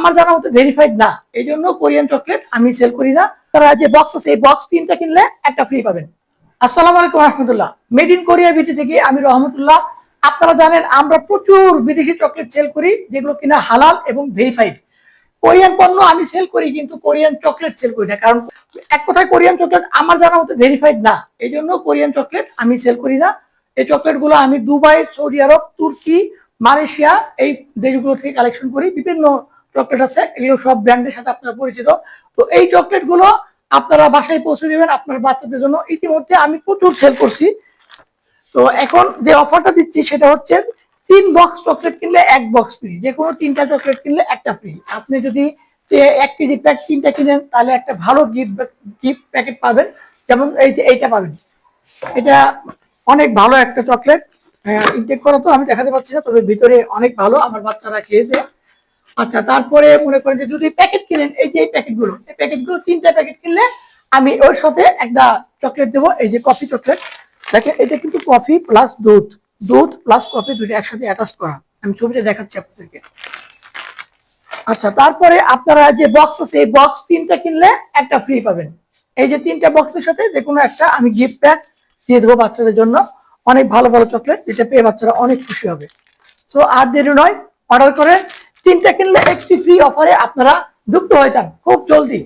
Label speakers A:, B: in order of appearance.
A: আমার জানা মতো ভেরিফাইড না। এই জন্য কোরিয়ান চকলেট আমি সেল করি না। তারা যে বক্স আছে, এই বক্স তিনটা কিনলে একটা ফ্রি পাবেন। আসসালামু আলাইকুম রহমতুল্লাহ। মেড ইন কোরিয়া বিটি থেকে আমি রহমতুল্লাহ। আপনারা জানেন, আমরা প্রচুর বিদেশি চকলেট সেল করি, যেগুলো কিনা হালাল এবং ভেরিফাইড কোরিয়ান পণ্য আমি সেল করি, কিন্তু কোরিয়ান চকলেট সেল করি না। কারণ এক কথায় কোরিয়ান চকলেট আমার জানা মতো ভেরিফাইড না। এই জন্য কোরিয়ান চকলেট আমি সেল করি না। এই চকলেটগুলো আমি দুবাই, সৌদি আরব, তুর্কি, মালয়েশিয়া এই দেশগুলো থেকে কালেকশন করি। বিভিন্ন চকলেট আছে, এগুলো সব ব্র্যান্ডের সাথে আপনারা পরিচিত। তো এই চকলেটগুলো আপনারা বাসায় পৌঁছে দেবেন আপনার বাচ্চাদের জন্য। ইতিমধ্যে আমি প্রচুর সেল করছি। তো এখন যে অফারটা দিচ্ছি সেটা হচ্ছে তিন বক্স চকলেট কিনলে এক বক্স ফ্রি যে কোনো তিনটা চকলেট কিনলে একটা ফ্রি আপনি যদি এক কেজি প্যাক তিনটা কিনেন, তাহলে একটা ভালো গিফট গিফট প্যাকেট পাবেন। যেমন এই যে এইটা পাবেন। এটা অনেক ভালো একটা চকলেট ইনটেক করা তো আমি দেখাতে পাচ্ছি না, তবে ভিতরে অনেক ভালো। আমার বাচ্চারা খেয়েছে। আচ্ছা তারপরে মনে করেন যে যদি প্যাকেট কিনেন, এই যে প্যাকেটগুলো এই প্যাকেটগুলো তিনটা প্যাকেট কিনলে আমি ওর সাথে একটা চকলেট দেবো, এই যে কফি চকলেট দেখেন, এটা কিন্তু কফি প্লাস দুধ দুধ প্লাস কফি দুটো একসাথে অ্যাটাচ করা। আমি ছবিটা দেখাচ্ছি আপনাদেরকে। আচ্ছা তারপরে আপনারা যে বক্স আছে, এই বক্স তিনটা কিনলে একটা ফ্রি পাবেন। এই যে তিনটা বক্সের সাথে যে কোনো একটা আমি গিফট প্যাক দিয়ে দেবো বাচ্চাদের জন্য। অনেক ভালো ভালো চকলেট যেটা পেয়ে বাচ্চারা অনেক খুশি হবে। তো আর দেরি নয় অর্ডার করে তিনটা কিনলে একটি ফ্রি অফারে আপনারা যুক্ত হয়ে যান। খুব জলদি।